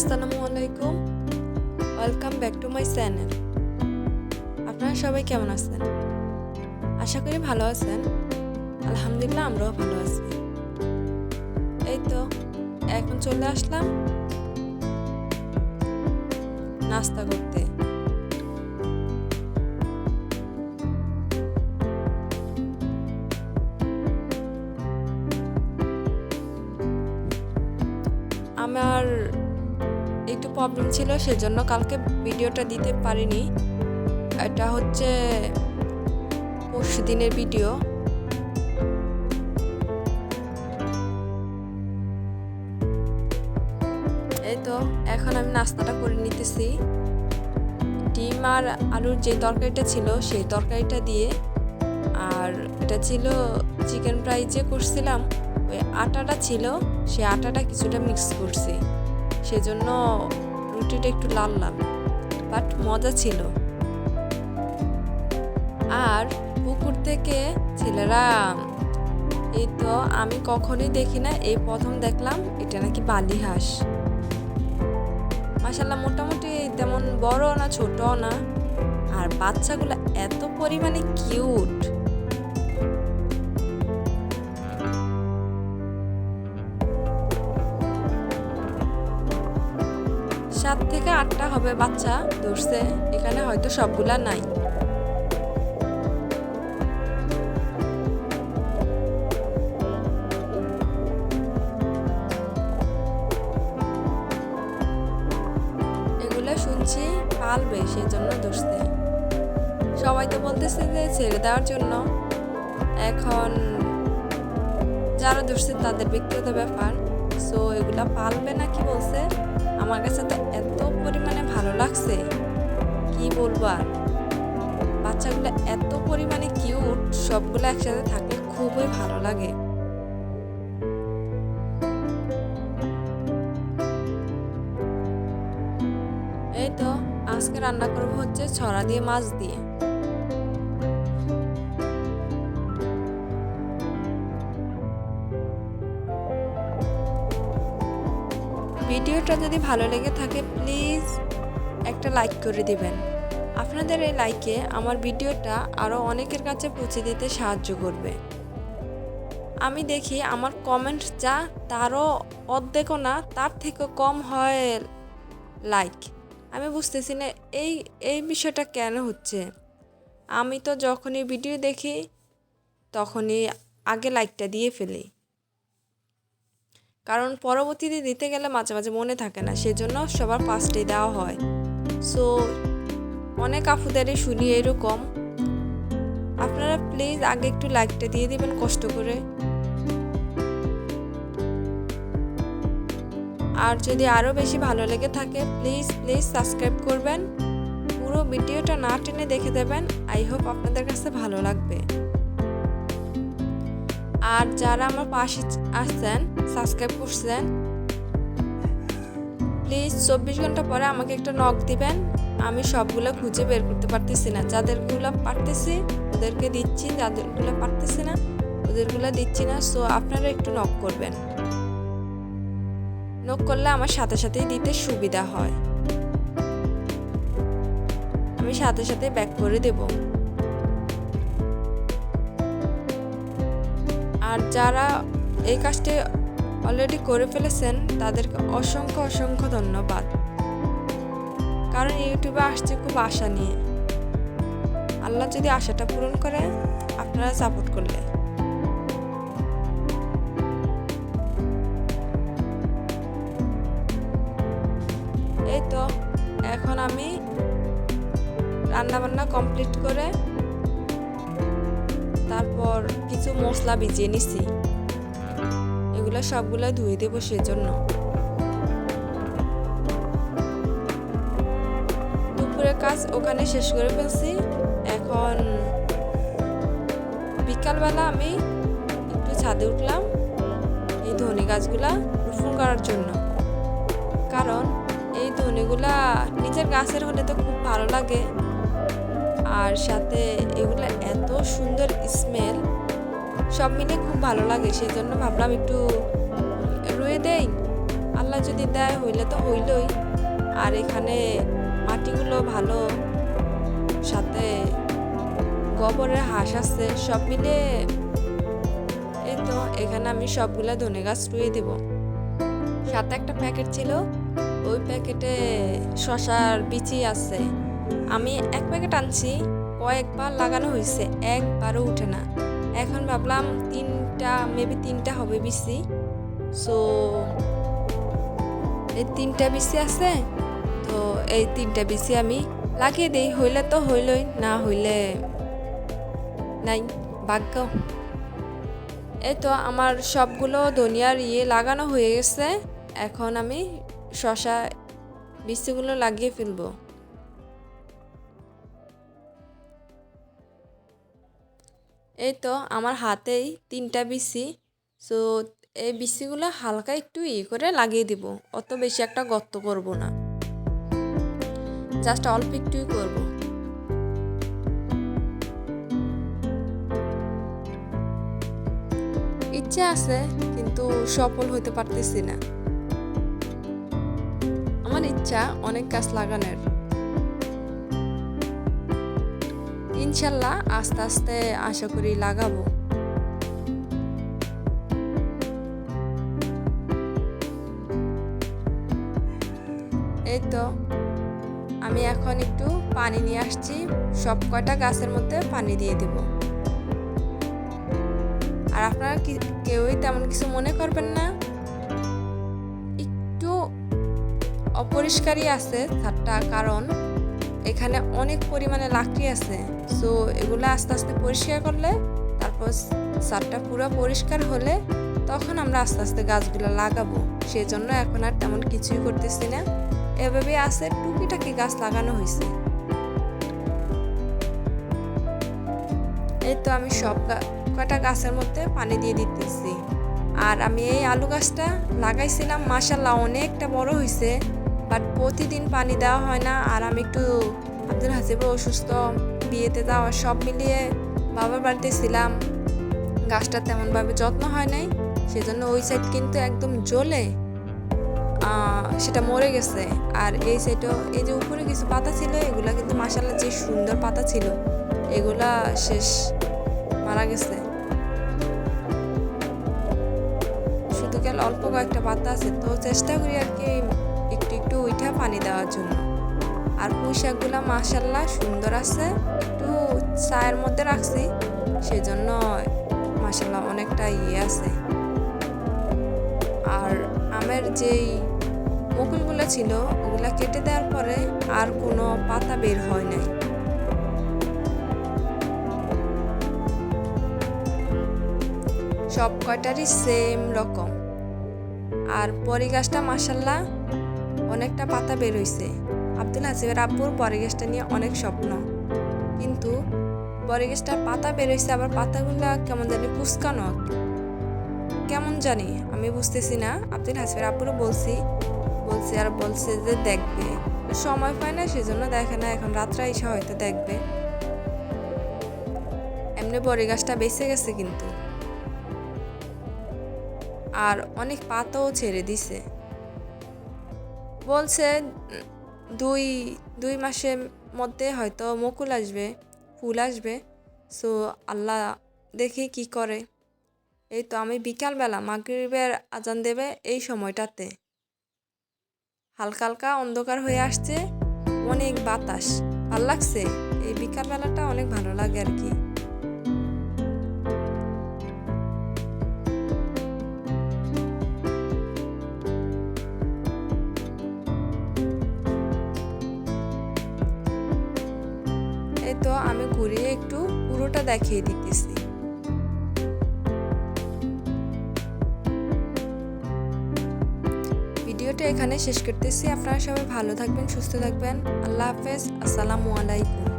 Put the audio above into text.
আসসালামু আলাইকুম। Welcome back to my channel আপনারা সবাই কেমন আছেন? আশা করি ভালো আছেন। আলহামদুলিল্লাহ আমরাও ভালো আছি। এই তো এখন চলে আসলাম নাস্তা করতে। প্রবলেম ছিল, সেজন্য কালকে ভিডিওটা দিতে পারিনি। এটা হচ্ছে পরশু দিনের ভিডিও। এই তো, এখন আমি নাস্তাটা করে নিতেছি। ডিম আর আলুর যে তরকারিটা ছিল, সেই তরকারিটা দিয়ে। আর এটা ছিল চিকেন ফ্রাই যে করছিলাম, ওই আটাটা ছিল সেই আটাটা কিছুটা মিক্স করছি। সেজন্য রুটিটা একটু লাল লাল, বাট মজা ছিল। আর পুকুর থেকে ছেলেরা এই তো আমি কখনোই দেখি না, এই প্রথম দেখলাম এটা নাকি বালি হাঁস। মাসাল্লাহ মোটামুটি তেমন বড় না ছোট না। আর বাচ্চাগুলো এত পরিমাণে কিউট। সাত থেকে আটটা হবে বাচ্চা, ধরছে। এখানে হয়তো সবগুলা নাই। এগুলো শুনছি পালবে সেই জন্য ধরছে। সবাই তো বলতেছে যে ছেড়ে দেওয়ার জন্য। এখন যারা ধরছে তাদের ব্যক্তিগত ব্যাপার। সো এগুলা পালবে না কি বলছে? আমার কাছে তো এত পরিমাণে ভালো লাগছে। কি বলব আর? বাচ্চাগুলো এত পরিমাণে কিউট সবগুলো একসাথে থাকলে খুবই ভালো লাগে। এই তো, আজকে রান্না করব হচ্ছে ছড়া দিয়ে মাছ দিয়ে। ভিডিওটা যদি ভালো লেগে থাকে প্লিজ একটা লাইক করে দিবেন। আপনাদের এই লাইকে আমার ভিডিওটা আরও অনেকের কাছে পৌঁছে দিতে সাহায্য করবে। আমি দেখি আমার কমেন্ট যা তারও অর্ধেকও না, তার থেকেও কম হয় লাইক আমি বুঝতেছি না এই এই বিষয়টা কেন হচ্ছে? আমি তো যখনই ভিডিও দেখি, তখনই আগে লাইকটা দিয়ে ফেলি। কারণ পরবর্তীতে দিতে গেলে মাঝে মাঝে মনে থাকে না, সেজন্য সবার ফার্স্টে দেওয়া হয়। সো অনেক আপুদেরই শুনি এরকম। আপনারা প্লিজ আগে একটু লাইকটা দিয়ে দিবেন কষ্ট করে। আর যদি আরও বেশি ভালো লেগে থাকে প্লিজ প্লিজ সাবস্ক্রাইব করবেন। পুরো ভিডিওটা না টেনে দেখে দেবেন। আই হোপ আপনাদের কাছে ভালো লাগবে। আর যারা আমার পাশে আসছেন সাবস্ক্রাইব করছেন প্লিজ চব্বিশ ঘণ্টা পরে আমাকে একটা নক দিবেন। আমি সবগুলো খুঁজে বের করতে পারতেছি না। যাদেরগুলো পারতেছি, ওদেরকে দিচ্ছি। যাদেরগুলো পারতেছি না, ওদেরগুলো দিচ্ছি না। সো আপনারা একটু নক করবেন। নক করলে আমার সাথে সাথেই দিতে সুবিধা হয়। আমি সাথে সাথে ব্যাক করে দেবো। আর যারা এই কাজটি অলরেডি করে ফেলেছেন, তাদেরকে অসংখ্য অসংখ্য ধন্যবাদ। কারণ ইউটিউবে আসছে খুব আশা নিয়ে। আল্লাহ যদি আশাটা পূরণ করে, আপনারা সাপোর্ট করলে। এই তো, এখন আমি রান্না বান্না কমপ্লিট করে তারপর কিছু মশলা ভিজিয়ে নিছি। এগুলো সবগুলো ধুয়ে দেবো সেজন্য। দুপুরের কাজ ওখানে শেষ করে ফেলছি। এখন বিকালবেলা আমি একটু ছাদে উঠলাম এই ধনে গাছগুলা রোপণ করার জন্য। কারণ এই ধনেগুলা নিজের গাছের হলে তো খুব ভালো লাগে। আর সাথে এগুলো এত সুন্দর স্মেল সব মিলে খুব ভালো লাগে সেই জন্য ভাবলাম একটু রুয়ে দেই। আল্লাহ যদি দেয়, হইলে তো হইলই। আর এখানে মাটিগুলো ভালো, সাথে গোবরের হাঁস আছে, সব মিলে এই তো, এখানে আমি সবগুলা ধনে গাছ রুয়ে দেব। সাথে একটা প্যাকেট ছিল, ওই প্যাকেটে শশার বিচি আছে। আমি এক প্যাকেট আনছি, কয়েকবার লাগানো হয়েছে একবারও উঠে না। এখন ভাবলাম তিনটা মেবি তিনটা হবে বিচি। সো এই তিনটা বিচি আছে, তো এই তিনটা বিচি আমি লাগিয়ে দিই, হইলে তো হইলই, না হইলে নাই, ভাগ্য। এই তো আমার সবগুলো ধনিয়ার ইয়ে লাগানো হয়ে গেছে, এখন আমি শশা বিচিগুলো লাগিয়ে ফেলব। এই তো আমার হাতেই তিনটা বিচি। সো এই বিচিগুলো হালকা একটু ই করে লাগিয়ে দিব, অত বেশি একটা গর্ত করব না। জাস্ট অল্প একটুই করব। ইচ্ছে আছে, কিন্তু সফল হতে পারতেছি না। আমার ইচ্ছা অনেক গাছ লাগানোর। ইনশাল্লাহ আস্তে আস্তে আশা করি লাগাবো। এই তো, আমি এখন একটু পানি নিয়ে আসছি। সব কয়টা গাছের মধ্যে পানি দিয়ে দিব। আর আপনারা কেউই তেমন কিছু মনে করবেন না। একটু অপরিষ্কারই আছে ছাদটা কারণ এখানে অনেক পরিমাণে লাকড়ি আছে। সো এগুলো আস্তে আস্তে পরিষ্কার করলে, তারপর সারটা পুরো পরিষ্কার হলে তখন আমরা আস্তে আস্তে গাছগুলো লাগাবো। সেই জন্য এখন আর তেমন কিছুই করতেছি না। এভাবে আছে, টুকিটাকি গাছ লাগানো হয়েছে এই তো আমি সব কটা গাছের মধ্যে পানি দিয়ে দিতেছি। আর আমি এই আলু গাছটা লাগাইছিলাম মাসাল্লাহ অনেকটা বড় হয়েছে বাট প্রতিদিন পানি দেওয়া হয় না। আর আমি একটু আব্দুল হাসিবের অসুস্থ। বিয়েতে যাওয়া সব মিলিয়ে বাবার বাড়িতে ছিলাম। গাছটা তেমনভাবে যত্ন হয় নাই। সেজন্য ওই সাইড কিন্তু একদম জ্বলে সেটা মরে গেছে। আর এই সাইডও এই যে উপরে কিছু পাতা ছিল, এগুলা কিন্তু মাসাল্লাহ যে সুন্দর পাতা ছিল, এগুলা শেষ মারা গেছে। শুধু গেল অল্প কয়েকটা পাতা আছে? তো চেষ্টা করি আর কি উঠা পানি দেওয়ার জন্য। আর পুঁই শাকগুলা মাসাল্লাহ সুন্দর আছে। একটু চায়ের মধ্যে রাখছি, সেজন্য মাসাল্লাহ অনেকটা ইয়ে আছে। আর আমের যেই মুকুলগুলো ছিল, ওগুলা কেটে দেওয়ার পরে আর কোনো পাতা বের হয় নাই। সব কয়টারই সেম রকম। আর পরি গাছটা মাসাল্লাহ অনেকটা পাতা বের হয়েছে আব্দুল হাসিবের আব্বুর পরি গাছটা নিয়ে অনেক স্বপ্ন। কিন্তু বরি গাছটার পাতা বের হয়েছে আবার পাতাগুলো কেমন জানি কুচকানো। কেমন জানি, আমি বুঝতেছি না। আব্দুল হাসিবের আব্বুরও বলছি, বলছে আর বলছে যে দেখবে। সময় পায় না, সেজন্য দেখে না, এখন রাত্রে এসে হয়তো দেখবে। এমনি বড়ি গাছটা বেঁচে গেছে কিন্তু। আর অনেক পাতাও ছেড়ে দিছে। বলছে, দুই দুই মাসের মধ্যে হয়তো মুকুল আসবে, ফুল আসবে। সো, আল্লাহ দেখি কি করে? এই তো আমি বিকালবেলা মাগরিবের আজান দেবে এই সময়টাতে। হালকা হালকা অন্ধকার হয়ে আসছে, অনেক বাতাস। ভালো লাগছে? এই বিকালবেলাটা অনেক ভালো লাগে আর কি। এই তো আমি ঘুরিয়ে একটু পুরোটা দেখিয়ে দিতেছি। ভিডিওটা এখানে শেষ করতেছি। আপনারা সবাই ভালো থাকবেন, সুস্থ থাকবেন। আল্লাহ হাফেজ। আসসালামু আলাইকুম।